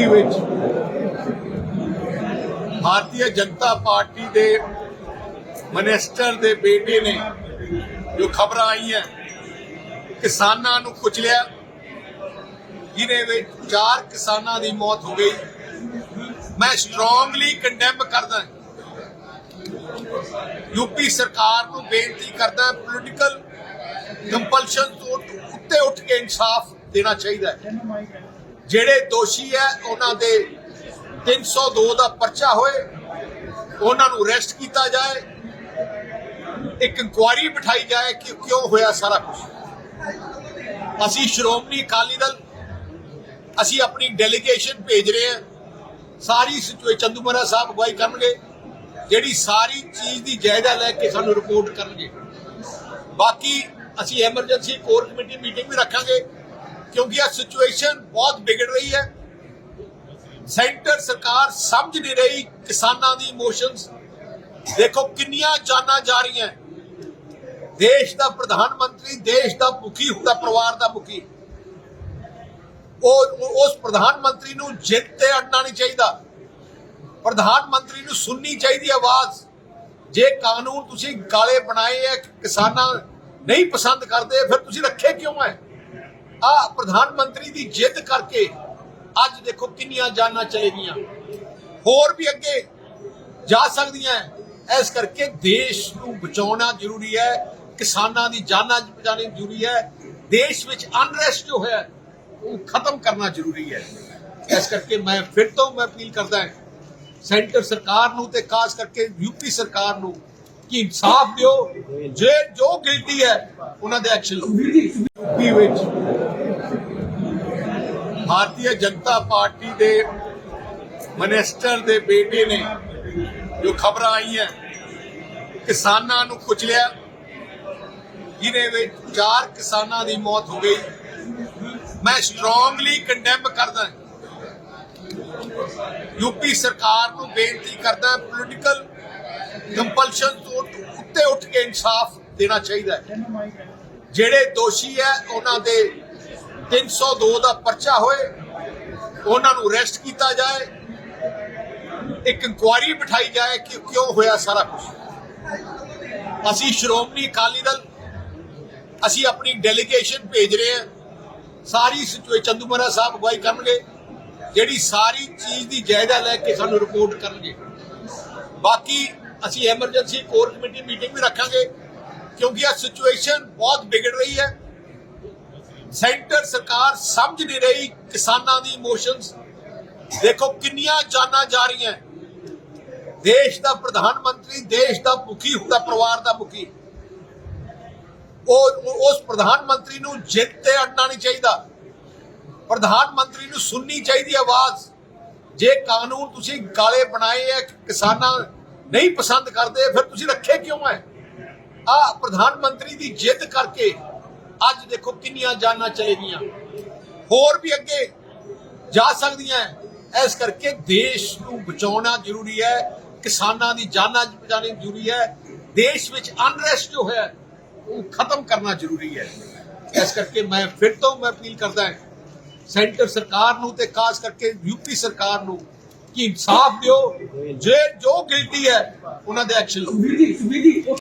UP ਵਿੱਚ Bharatiya Janata party ਦੇ minister ਦੇ ਬੇਟੇ ਨੇ ਜੋ ਖਬਰਾਂ ਆਈਆਂ, ਕਿਸਾਨਾਂ ਨੂੰ ਕੁਚਲਿਆ ਜਿਹਦੇ ਵਿੱਚ ਚਾਰ ਕਿਸਾਨਾਂ ਦੀ ਮੌਤ ਹੋ ਗਈ। ਮੈਂ ਸਟਰੋਂਗਲੀ ਕੰਡੈਮ ਕਰਦਾ ਯੂਪੀ ਸਰਕਾਰ ਨੂੰ ਬੇਨਤੀ ਕਰਦਾ ਪੋਲੀਟੀਕਲ ਕੰਪਲਸ਼ਨ ਤੋਂ ਉੱਤੇ ਉੱਠ ਕੇ ਇਨਸਾਫ ਦੇਣਾ ਚਾਹੀਦਾ ਹੈ। ਜਿਹੜੇ ਦੋਸ਼ੀ ਹੈ, ਉਹਨਾਂ ਦੇ 302 ਦਾ ਪਰਚਾ ਹੋਏ, ਉਹਨਾਂ ਨੂੰ ਅਰੈਸਟ ਕੀਤਾ ਜਾਏ। ਇੱਕ ਇਨਕੁਆਇਰੀ ਬਿਠਾਈ ਜਾਏ ਕਿ ਕਿਉਂ ਹੋਇਆ ਸਾਰਾ ਕੁਝ ਅਸੀਂ ਸ਼੍ਰੋਮਣੀ ਅਕਾਲੀ ਦਲ, ਅਸੀਂ ਆਪਣੀ ਡੈਲੀਗੇਸ਼ਨ ਭੇਜ ਰਹੇ ਹਾਂ। ਸਾਰੀ ਸਿਚੁਏਸ਼ਨ ਚੰਦੂਮਰਾ ਸਾਹਿਬ ਅਗਵਾਈ ਕਰਨਗੇ। ਜਿਹੜੀ ਸਾਰੀ ਚੀਜ਼ ਦੀ ਜਾਇਜ਼ਾ ਲੈ ਕੇ ਸਾਨੂੰ ਰਿਪੋਰਟ ਕਰਨਗੇ। ਬਾਕੀ ਅਸੀਂ ਐਮਰਜੈਂਸੀ ਕੋਰ ਕਮੇਟੀ ਮੀਟਿੰਗ ਵੀ ਰੱਖਾਂਗੇ। ਕਿਉਂਕਿ ਇਹ ਸਿਚੁਏਸ਼ਨ ਬਹੁਤ ਵਿਗੜ ਰਹੀ ਹੈ। ਸੈਂਟਰ ਸਰਕਾਰ ਸਮਝ ਨਹੀਂ ਰਹੀ ਕਿਸਾਨਾਂ ਦੀ ਇਮੋਸ਼ਨਸ ਦੇਖੋ ਕਿੰਨੀਆਂ ਜਾਨਾਂ ਜਾ ਰਹੀਆਂ। ਦੇਸ਼ ਦਾ ਪ੍ਰਧਾਨ ਮੰਤਰੀ, ਦੇਸ਼ ਦਾ ਮੁਖੀ ਹੁੰਦਾ ਪਰਿਵਾਰ ਦਾ ਮੁਖੀ। ਉਹ ਉਸ ਪ੍ਰਧਾਨ ਮੰਤਰੀ ਨੂੰ ਜਿੱਤ ਤੇ ਅੜਨਾ ਨਹੀਂ ਚਾਹੀਦਾ। ਪ੍ਰਧਾਨ ਮੰਤਰੀ ਨੂੰ ਸੁਣਨੀ ਚਾਹੀਦੀ ਆਵਾਜ਼। ਜੇ ਕਾਨੂੰਨ ਤੁਸੀਂ ਕਾਲੇ ਬਣਾਏ ਆ ਕਿਸਾਨਾਂ ਨਹੀਂ ਪਸੰਦ ਕਰਦੇ, ਫਿਰ ਤੁਸੀਂ ਰੱਖੇ ਕਿਉਂ ਹੈ? ਆ ਪ੍ਰਧਾਨ ਮੰਤਰੀ ਦੀ ਜਿੱਦ ਕਰਕੇ ਅੱਜ ਦੇਖੋ ਕਿੰਨੀਆਂ ਜਾਨਾਂ ਚਲੇ ਗਈਆਂ ਹੋਰ ਵੀ ਅੱਗੇ ਜਾ ਸਕਦੀਆਂ ਇਸ ਕਰਕੇ ਦੇਸ਼ ਨੂੰ ਬਚਾਉਣਾ ਜ਼ਰੂਰੀ ਹੈ ਕਿਸਾਨਾਂ ਦੀ ਜਾਨਾਂ ਬਚਾਉਣੀ ਜ਼ਰੂਰੀ ਹੈ ਦੇਸ਼ ਵਿੱਚ ਅਨਰੈਸਟ ਜੋ ਹੈ, ਉਹ ਖਤਮ ਕਰਨਾ ਜ਼ਰੂਰੀ ਹੈ ਇਸ ਕਰਕੇ ਮੈਂ ਫਿਰ ਤੋਂ ਮੈਂ ਅਪੀਲ ਕਰਦਾ ਹਾਂ ਸੈਂਟਰ ਸਰਕਾਰ ਨੂੰ ਤੇ ਖਾਸ ਕਰਕੇ ਯੂਪੀ ਸਰਕਾਰ ਨੂੰ ਕਿ ਇਨਸਾਫ ਦਿਓ, ਜੇ ਜੋ ਗਿਲਟੀ ਹੈ, ਉਹਨਾਂ ਦੇ ਐਕਸ਼ਨ ਯੂਪੀ ਵਿੱਚ ਭਾਰਤੀ ਜਨਤਾ ਪਾਰਟੀ ਦੇ ਮਿਨਿਸਟਰ ਦੇ ਬੇਟੇ ਨੇ ਜੋ ਖਬਰਾਂ ਆਈਆਂ, ਕਿਸਾਨਾਂ ਨੂੰ ਕੁਚਲਿਆ ਜਿਹਦੇ ਵਿੱਚ ਚਾਰ ਕਿਸਾਨਾਂ ਦੀ ਮੌਤ ਹੋ ਗਈ। ਮੈਂ ਸਟਰੋਂਗਲੀ ਕੰਡੈਮ ਕਰਦਾ ਯੂਪੀ ਸਰਕਾਰ ਨੂੰ ਬੇਨਤੀ ਕਰਦਾ ਪੋਲੀਟੀਕਲ ਕੰਪਲਸ਼ਨ ਤੋਂ ਉੱਤੇ ਉੱਠ ਕੇ ਇਨਸਾਫ ਦੇਣਾ ਚਾਹੀਦਾ ਹੈ। ਜਿਹੜੇ ਦੋਸ਼ੀ ਹੈ, ਉਹਨਾਂ ਦੇ 302 ਦਾ ਪਰਚਾ ਹੋਏ, ਉਹਨਾਂ ਨੂੰ ਅਰੈਸਟ ਕੀਤਾ ਜਾਏ, ਇੱਕ ਇਨਕੁਆਇਰੀ ਬਿਠਾਈ ਜਾਏ ਕਿ ਕਿਉਂ ਹੋਇਆ ਸਾਰਾ ਕੁਝ ਅਸੀਂ ਸ਼੍ਰੋਮਣੀ ਅਕਾਲੀ ਦਲ, ਅਸੀਂ ਆਪਣੀ ਡੈਲੀਗੇਸ਼ਨ ਭੇਜ ਰਹੇ ਹਾਂ। ਸਾਰੀ ਸਿਚੁਏਸ਼ਨ ਚੰਦੂ ਸਾਹਿਬ ਅਗਵਾਈ ਕਰਨਗੇ। ਜਿਹੜੀ ਸਾਰੀ ਚੀਜ਼ ਦੀ ਜਾਇਜ਼ਾ ਲੈ ਕੇ ਸਾਨੂੰ ਰਿਪੋਰਟ ਕਰਨਗੇ। ਬਾਕੀ ਅਸੀਂ ਐਮਰਜੈਂਸੀ ਕੋਰ ਕਮੇਟੀ ਮੀਟਿੰਗ ਵੀ ਰੱਖਾਂਗੇ, ਕਿਉਂਕਿ ਇਹ ਸਿਚੁਏਸ਼ਨ ਬਹੁਤ ਵਿਗੜ ਰਹੀ ਹੈ। ਸੈਂਟਰ ਸਰਕਾਰ ਸਮਝ ਨਹੀਂ ਰਹੀ ਕਿਸਾਨਾਂ ਦੀ ਇਮੋਸ਼ਨਸ ਦੇਖੋ ਕਿੰਨੀਆਂ ਜਾਨਾਂ ਜਾ ਰਹੀਆਂ। ਦੇਸ਼ ਦਾ ਪ੍ਰਧਾਨ ਮੰਤਰੀ, ਦੇਸ਼ ਦਾ ਮੁਖੀ ਹੁੰਦਾ ਪਰਿਵਾਰ ਦਾ ਮੁਖੀ। ਉਹ ਉਸ ਪ੍ਰਧਾਨ ਮੰਤਰੀ ਨੂੰ ਜਿੱਤ ਤੇ ਅੜਨਾ ਨਹੀਂ ਚਾਹੀਦਾ। ਪ੍ਰਧਾਨ ਮੰਤਰੀ ਨੂੰ ਸੁਣਨੀ ਚਾਹੀਦੀ ਆਵਾਜ਼। ਜੇ ਕਾਨੂੰਨ ਤੁਸੀਂ ਕਾਲੇ ਬਣਾਏ ਆ ਕਿਸਾਨਾਂ ਨਹੀਂ ਪਸੰਦ ਕਰਦੇ, ਫਿਰ ਤੁਸੀਂ ਰੱਖੇ ਕਿਉਂ ਹੈ ਆ ਪ੍ਰਧਾਨ ਮੰਤਰੀ ਦੀ ਜਿੱਦ ਕਰਕੇ ਅੱਜ ਦੇਖੋ ਕਿੰਨੀਆਂ ਜਾਨਾਂ ਚਲੇ ਗਈਆਂ ਹੋਰ ਵੀ ਅੱਗੇ ਜਾ ਸਕਦੀਆਂ ਇਸ ਕਰਕੇ ਦੇਸ਼ ਨੂੰ ਬਚਾਉਣਾ ਜ਼ਰੂਰੀ ਹੈ ਕਿਸਾਨਾਂ ਦੀ ਜਾਨਾਂ ਬਚਾਉਣੀ ਜ਼ਰੂਰੀ ਹੈ ਦੇਸ਼ ਵਿੱਚ ਅਨਰੈਸਟ ਜੋ ਹੈ ਉਹ ਖਤਮ ਕਰਨਾ ਜ਼ਰੂਰੀ ਹੈ ਇਸ ਕਰਕੇ ਮੈਂ ਫਿਰ ਤੋਂ ਮੈਂ ਅਪੀਲ ਕਰਦਾ ਹਾਂ ਸੈਂਟਰ ਸਰਕਾਰ ਨੂੰ ਤੇ ਖਾਸ ਕਰਕੇ ਯੂਪੀ ਸਰਕਾਰ ਨੂੰ ਕਿ ਇਨਸਾਫ ਦਿਓ ਜੇ ਜੋ ਗਿਲਟੀ ਹੈ ਉਹਨਾਂ ਦੇ ਐਕਸ਼ਨ ਲਓ